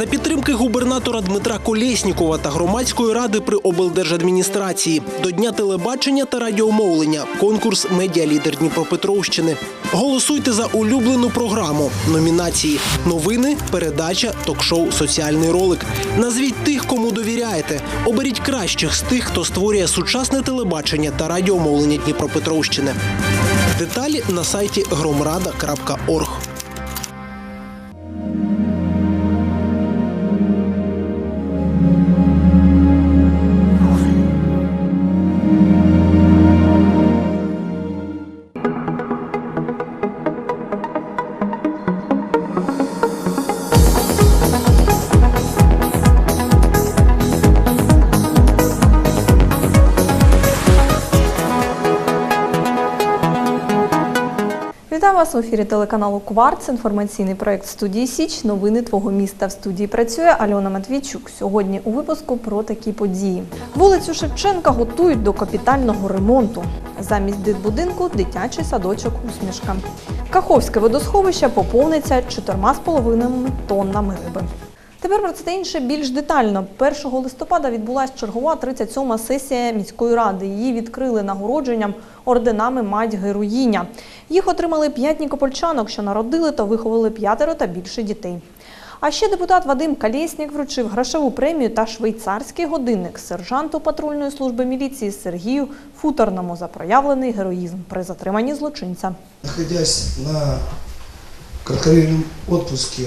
За підтримки губернатора Дмитра Колєснікова та громадської ради при облдержадміністрації до Дня телебачення та радіомовлення конкурс Медіалідер Дніпропетровщини. Голосуйте за улюблену програму, номінації, новини, передача, ток-шоу, соціальний ролик. Назвіть тих, кому довіряєте. Оберіть кращих з тих, хто створює сучасне телебачення та радіомовлення Дніпропетровщини. Деталі на сайті громрада.орг. Вітаю вас в ефірі телеканалу Кварц. Інформаційний проект студії Січ. Новини твого міста в студії працює Альона Матвійчук. Сьогодні у випуску про такі події. Вулицю Шевченка готують до капітального ремонту. Замість дитбудинку дитячий садочок усмішка. Каховське водосховище поповниться 4,5 тоннами риби. Тепер про це та інше більш детально. 1 листопада відбулася чергова 37-ма сесія міської ради. Її відкрили нагородженням орденами мать героїня. Їх отримали п'ять нікопольчанок, що народили та виховали п'ятеро та більше дітей. А ще депутат Вадим Калєснік вручив грошову премію та швейцарський годинник сержанту патрульної служби міліції Сергію Футорному за проявлений героїзм при затриманні злочинця. Находясь на кратковременном отпуске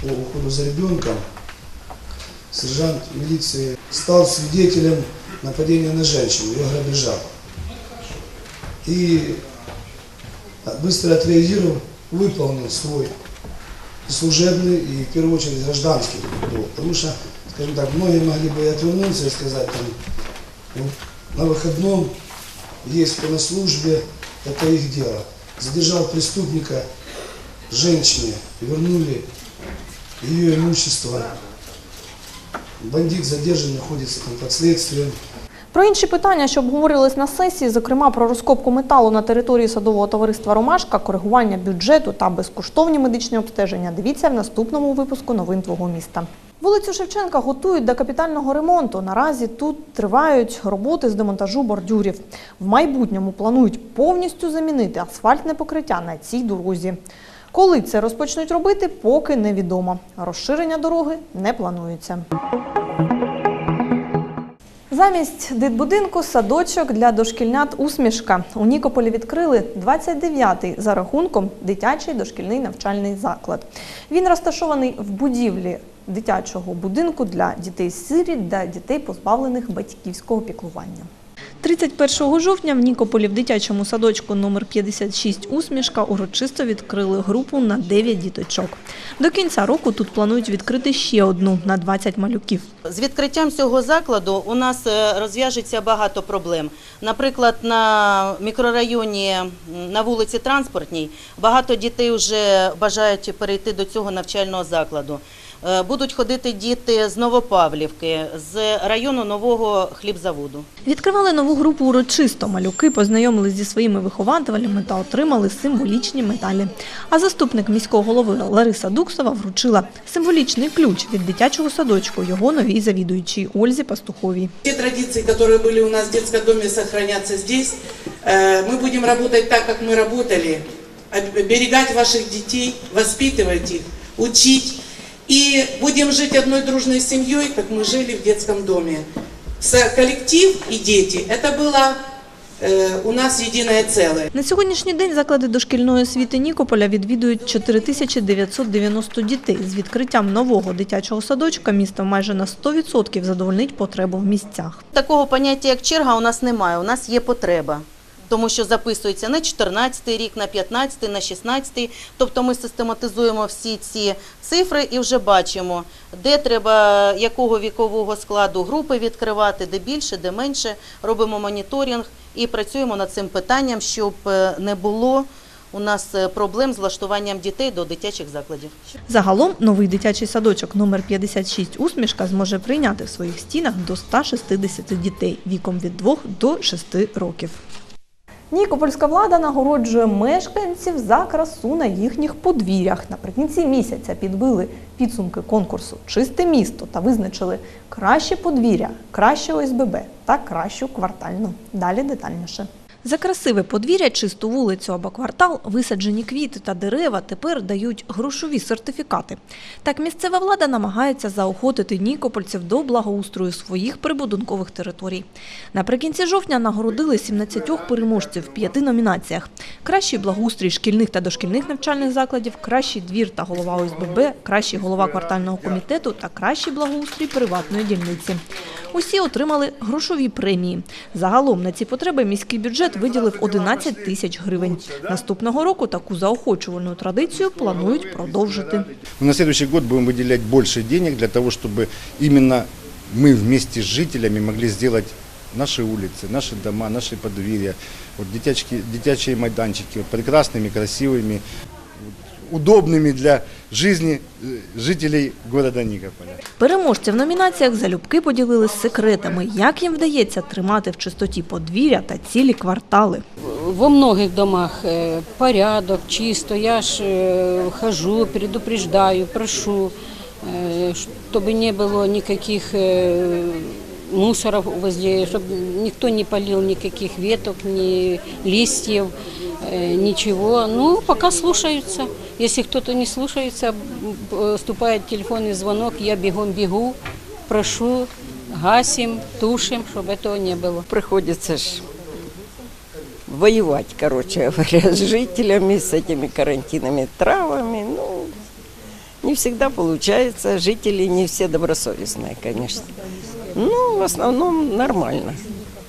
по уходу за ребенком, сержант милиции стал свидетелем нападения на женщину, ее грабежа. И быстро отреагировав, выполнил свой служебный и, в первую очередь, гражданский долг. Потому что, скажем так, многие могли бы и отвернуться и сказать, там, ну, на выходном есть кто на службе, это их дело. Задержал преступника, женщине, вернули ее имущество. Бандит задержан, находится там под следствием. Про інші питання, що обговорювались на сесії, зокрема про розкопку металу на території садового товариства Ромашка, коригування бюджету та безкоштовні медичні обстеження, дивіться в наступному випуску новин твого міста. Вулицю Шевченка готують до капітального ремонту. Наразі тут тривають роботи з демонтажу бордюрів. В майбутньому планують повністю замінити асфальтне покриття на цій дорозі. Коли це розпочнуть робити, поки невідомо. Розширення дороги не планується. Замість дитбудинку садочок для дошкільнят усмішка. У Нікополі відкрили 29-й за рахунком дитячий дошкільний навчальний заклад. Він розташований в будівлі дитячого будинку для дітей-сиріт та дітей, позбавлених батьківського піклування. 31 жовтня в Нікополі в дитячому садочку номер 56 «Усмішка» урочисто відкрили групу на 9 діточок. До кінця року тут планують відкрити ще одну на 20 малюків. З відкриттям цього закладу у нас е, розв'яжеться багато проблем. Наприклад, на мікрорайоні на вулиці Транспортній багато дітей вже бажають перейти до цього навчального закладу. Е, Будуть ходити діти з Новопавлівки, з району нового хлібзаводу. Відкривали нову групу урочисто. Малюки познайомились зі своїми вихователями та отримали символічні медалі. А заступник міського голови Лариса Дуксова вручила символічний ключ від дитячого садочку його новій завідуючій Ользі Пастуховій. Те традиции, которые были у нас в детском доме, сохранятся здесь. Э, Мы будем работать так, как мы работали, оберегать ваших детей, воспитывать их, учить. И будем жить одной дружной семьей, как мы жили в детском доме. С- Коллектив и дети – это было э, у нас единое целое. На сьогоднішній день заклади дошкільної освіти Нікополя відвідують 4990 дітей. З відкриттям нового дитячого садочка місто майже на 100% задовольнить потребу в місцях. Такого поняття, як черга, у нас немає. У нас є потреба. Тому що записується на 14 рік, на 15, на 16. Тобто ми систематизуємо всі ці цифри і вже бачимо, де треба якого вікового складу групи відкривати, де більше, де менше. Робимо моніторинг і працюємо над цим питанням, щоб е, не було у нас е, проблем з влаштуванням дітей до дитячих закладів. Загалом новий дитячий садочок номер 56 «Усмішка» зможе прийняти в своїх стінах до 160 дітей віком від 2 до 6 років. Нікопольська влада нагороджує мешканців за красу на їхніх подвір'ях. Наприкінці місяця підбили підсумки конкурсу Чисте місто та визначили краще подвір'я, краще ОСББ та кращу квартальну. Далі детальніше. За красиве подвір'я, чисту вулицю або квартал, висаджені квіти та дерева тепер дають грошові сертифікати. Так місцева влада намагається заохотити нікопольців до благоустрою своїх прибудинкових територій. Наприкінці жовтня нагородили 17 переможців в п'яти номінаціях: кращий благоустрій шкільних та дошкільних навчальних закладів, кращий двір та голова ОСББ, кращий голова квартального комітету та кращий благоустрій приватної дільниці. Усі отримали грошові премії. Загалом на ці потреби міський бюджет виділив 11 тисяч гривень. Наступного року таку заохочувальну традицію планують продовжити. На следующий год будем выделять больше денег для того, чтобы именно мы вместе с жителями могли сделать наши улицы, наши дома, наши подверья, вот детячки, детячие майданчики вот, прекрасными, красивыми, вот, удобными для жизни э, жителей города Никополя. Переможці в номінаціях залюбки поділились секретами, як їм вдається тримати в чистоті подвір'я та цілі квартали. Во многих домах э, порядок, чисто. Я ж э, хожу, предупреждаю, прошу, э, чтобы не было никаких э, мусоров возле, чтобы никто не полил никаких веток, ни листьев, э, ничего. Ну, пока слушаются. Если кто-то не слушается, м, поступает телефонный звонок, я бегом бегу, прошу, гасим, тушим, чтобы этого не было. приходится ж воевать, короче говоря, с жителями, с этими карантинными травами. Ну, не всегда получается. Жители не все добросовестные, конечно. Ну, в основном нормально.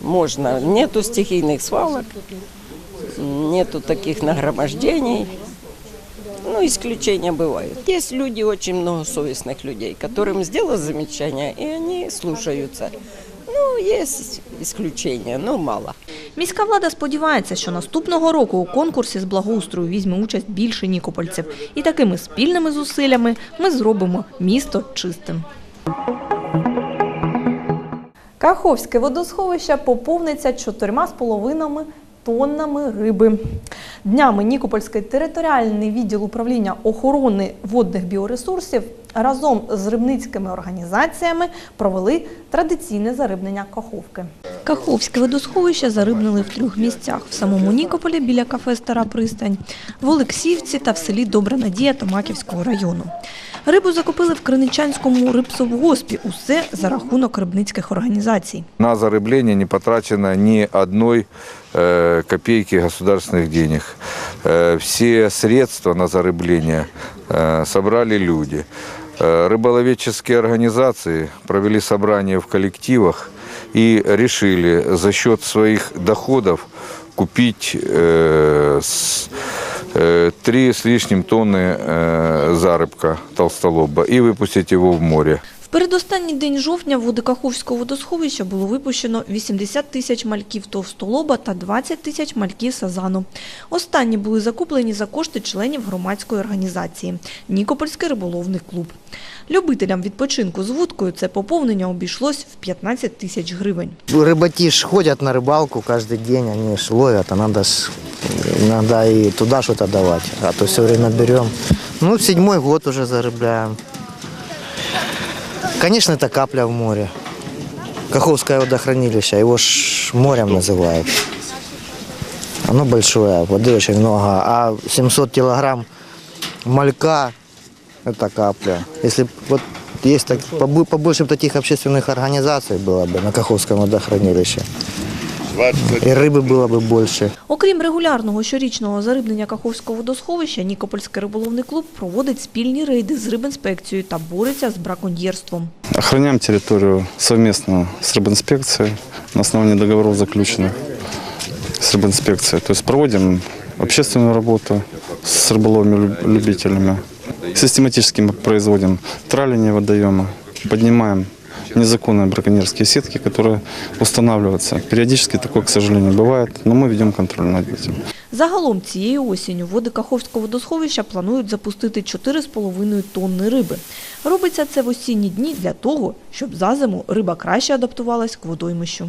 Можно. Нету стихийных свалок, нету таких нагромождений. Ну, исключения бывают. Есть люди, очень много совестных людей, которым сделал замечание, и они слушаются. Ну, есть исключения, но мало. Міська влада сподівається, що наступного року у конкурсі з благоустрою візьме участь більше нікопольців. І такими спільними зусиллями ми зробимо місто чистим. Каховське водосховище поповниться чотирма з половинами тоннами риби. Днями Нікопольський територіальний відділ управління охорони водних біоресурсів разом з рибницькими організаціями провели традиційне зарибнення каховки. Каховське водосховище зарибнили в трьох місцях: в самому Нікополі біля кафе Стара пристань, в Олексіївці та в селі Добра Надія Томаківського району. Рибу закупили в Криничанському рибсовгоспі. Усе за рахунок рибницьких організацій. На зарыбление не потрачено ни одной э, копейки государственных денег. Э, все средства на зарыбление э, собрали люди. Э, рыболоведческие организации провели собрание в коллективах и решили за счет своих доходов купить э, с, э, три с лишним тонны э, зарыбка толстолоба и выпустить его в море. В передостанній день жовтня в води Каховського водосховища було випущено 80 тисяч мальків товстолоба та 20 тисяч мальків сазану. Останні були закуплені за кошти членів громадської організації Нікопольський риболовний клуб. Любителям відпочинку з вудкою це поповнення обійшлось в 15 тисяч гривень. Рыбаки ж ходят на рыбалку каждый день, они ж ловят, а надо ж иногда и туда что-то давать, а то все время берем. Ну, седьмой год уже зарыбляем. Конечно, это капля в море. Каховское водохранилище, его ж морем называют. Оно большое, воды очень много, а 700 килограмм малька – это капля. Если вот есть так, побо- побольше таких общественных организаций было бы на Каховском водохранилище, и рыбы было бы больше. Окрім регулярного щорічного зарибнення Каховського водосховища, Нікопольський риболовний клуб проводить спільні рейди з рибінспекцією та бореться з браконьєрством. Охраняем территорию совместно с рыбинспекцией на основании договоров заключенных с рыбинспекцией. То есть проводим общественную работу с рыболовными люб- любителями. Систематически мы производим траление водоема, поднимаем незаконные браконьерские сетки, которые устанавливаются. Периодически такое, к сожалению, бывает, но мы ведем контроль над этим. Загалом цією осінню води Каховського водосховища планують запустити 4,5 тонни риби. Робиться це в осінні дні для того, щоб за зиму риба краще адаптувалась к водоймищу.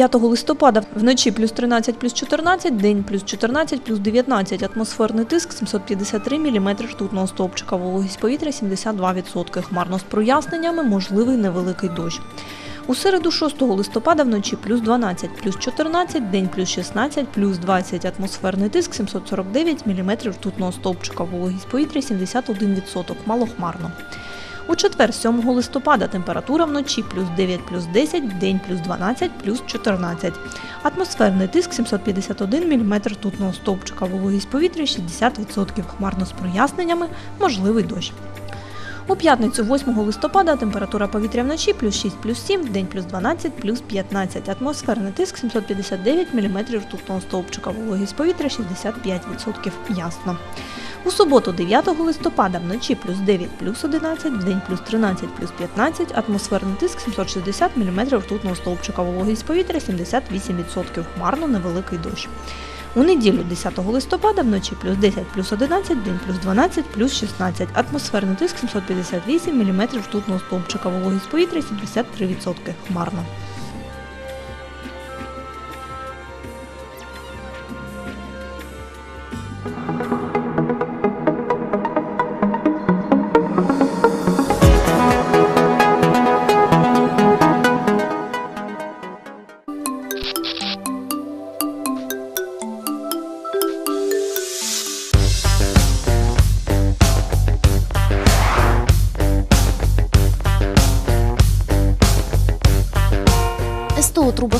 5 листопада вночі плюс 13 плюс 14, день плюс 14 плюс 19, атмосферний тиск 753 мм ртутного стовпчика, вологість повітря 72%, хмарно з проясненнями, можливий невеликий дощ. У середу 6 листопада вночі плюс 12, плюс 14, день плюс 16, плюс 20, атмосферний тиск 749 мм ртутного стовпчика, вологість повітря 71%, малохмарно. У четвер, 7 листопада, температура вночі плюс 9 плюс 10, день плюс 12 плюс 14. Атмосферний тиск 751 мм тутного стовпчика, вологість повітря 60%, хмарно з проясненнями, можливий дощ. У п'ятницю 8 листопада температура повітря вночі плюс 6 плюс 7, вдень плюс 12 плюс 15. Атмосферний тиск 759 мм ртутного стовпчика, вологість повітря 65%, ясно. У суботу 9 листопада вночі плюс 9 плюс 11, вдень плюс 13 плюс 15, атмосферний тиск 760 мм ртутного стовпчика, вологість повітря 78%, хмарно невеликий дощ. У неділю 10 листопада вночі плюс 10 плюс 11, день плюс 12 плюс 16, атмосферний тиск 758 мм ртутного стовпчика, вологість повітря 73%, хмарно.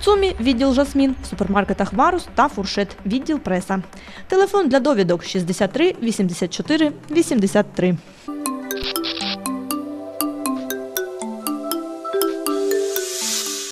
В ЦУМі відділ Жасмін, в супермаркетах Варус та Фуршет, відділ преса. Телефон для довідок 63 84 83.